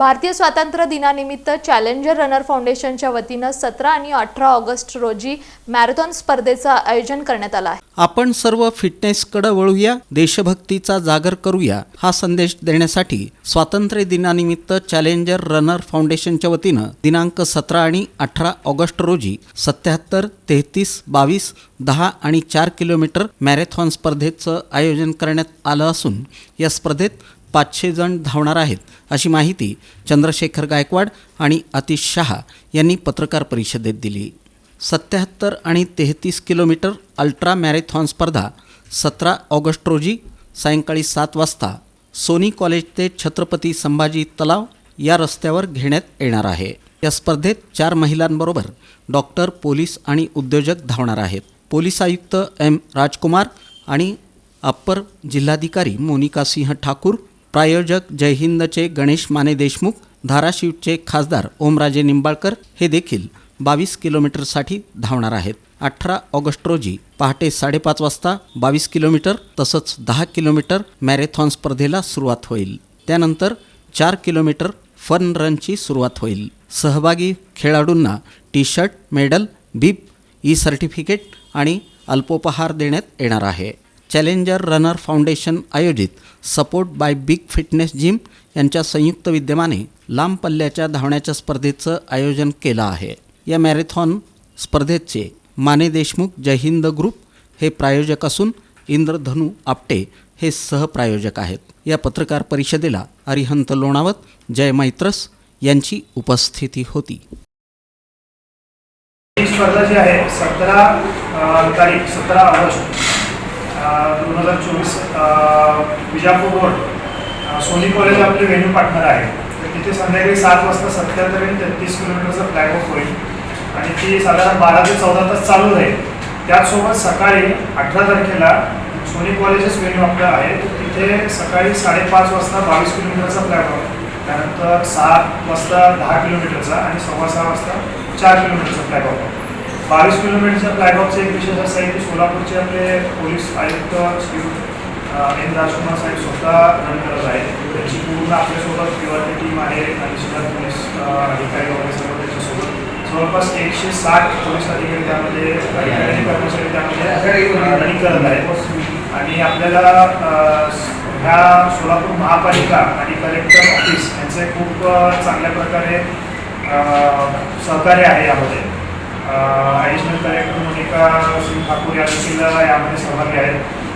भारतीय स्वातंत्र्य दिनानिमित्त चॅलेंजर रनर फाउंडेशनच्या वतीनं सतरा आणि अठरा ऑगस्ट रोजी मॅरेथॉन स्पर्धेचं आयोजन करण्यात आलं आहे. आपण सर्व फिटनेसकडे वळूया देशभक्तीचा जागर करूया हा संदेश देण्यासाठी स्वातंत्र्य दिनानिमित्त चॅलेंजर रनर फाउंडेशनच्या वतीनं दिनांक सतरा आणि अठरा ऑगस्ट रोजी सत्याहत्तर तेहतीस बावीस दहा आणि चार किलोमीटर मॅरेथॉन स्पर्धेचं आयोजन करण्यात आलं असून या स्पर्धेत पाचशे जण धावणार आहेत अशी माहिती चंद्रशेखर गायकवाड आणि अतिश शहा यांनी पत्रकार परिषदेत दिली. सत्याहत्तर आणि तेहतीस किलोमीटर अल्ट्रा मॅरेथॉन स्पर्धा सतरा ऑगस्ट रोजी सायंकाळी सात वाजता सोनी कॉलेज ते छत्रपती संभाजी तलाव या रस्त्यावर घेण्यात येणार आहे. या स्पर्धेत चार महिलांबरोबर डॉक्टर पोलीस आणि उद्योजक धावणार आहेत. पोलीस आयुक्त एम राजकुमार आणि अप्पर जिल्हाधिकारी मोनिका सिंह ठाकूर प्रायोजक जयहिंदचे गणेश माने देशमुख धाराशिवचे खासदार ओमराजे निंबाळकर हे देखील बावीस किलोमीटरसाठी धावणार आहेत. अठरा ऑगस्ट रोजी पहाटे साडेपाच वाजता बावीस किलोमीटर तसंच दहा किलोमीटर मॅरेथॉन स्पर्धेला सुरुवात होईल. त्यानंतर चार किलोमीटर फन रनची सुरुवात होईल. सहभागी खेळाडूंना T shirt medal bib E certificate आणि अल्पोपहार देण्यात येणार आहे. चॅलेंजर रनर फाउंडेशन आयोजित support by big fitness gym यांच्या संयुक्त विद्यमाने लांब पल्ल्याच्या धावण्याच्या स्पर्धेचं आयोजन केलं आहे. या मॅरेथॉन स्पर्धेचे माने देशमुख जय हिंद ग्रुप हे प्रायोजक असून इंद्रधनू आपटे हे सहप्रायोजक आहेत. या पत्रकार परिषदेला अरिहंत लोणावत जय मैत्रस यांची उपस्थिती होती. ही स्पर्धा जी आहे सतरा तारीख सतरा ऑगस्ट दोन हजार चोवीस विजापूर रोड सोनी कॉलेज आपले व्हेन्यू पार्टनर आहे तिथे संध्याकाळी सात वाजता सत्याहत्तर आणि तेहतीस किलोमीटरचा फ्लॅग ऑफ होईल. आणि ती साधारण बारा ते चौदा तास चालू राहील. त्याचसोबत सकाळी अठरा तारखेला सोनी कॉलेजेस व्हेन्यू आपलं आहे तिथे सकाळी साडेपाच वाजता बावीस किलोमीटरचा फ्लॅग ऑफ त्यानंतर सात वाजता दहा किलोमीटरचा आणि सव्वा सहा वाजता चार किलोमीटरचा फ्लॅग ऑफ बावीस किलोमीटरच्या फ्लॅग ऑफचं एक विशेष असं आहे की सोलापूरचे आपले पोलीस आयुक्त श्री एन राजकुमार साहेब स्वतः रन करत आहेत. पूर्ण आपल्यासोबत पीवायची टीम आहे. ॲडिशनल पोलीस अधिकारी वगैरे सर्व त्याच्यासोबत. जवळपास एकशे साठ पोलीस अधिकारी त्यामध्ये अधिकारी आणि कर्मचारी त्यामध्ये रनिंग करत आहेत. आणि आपल्याला ह्या सोलापूर महापालिका आणि कलेक्टर ऑफिस यांचे खूप चांगल्या प्रकारे सहकार्य आहे यामध्ये. ॲडिशनल कलेक्टर मोनिका सिंग ठाकूर या देखील यामध्ये सहभागी आहेत.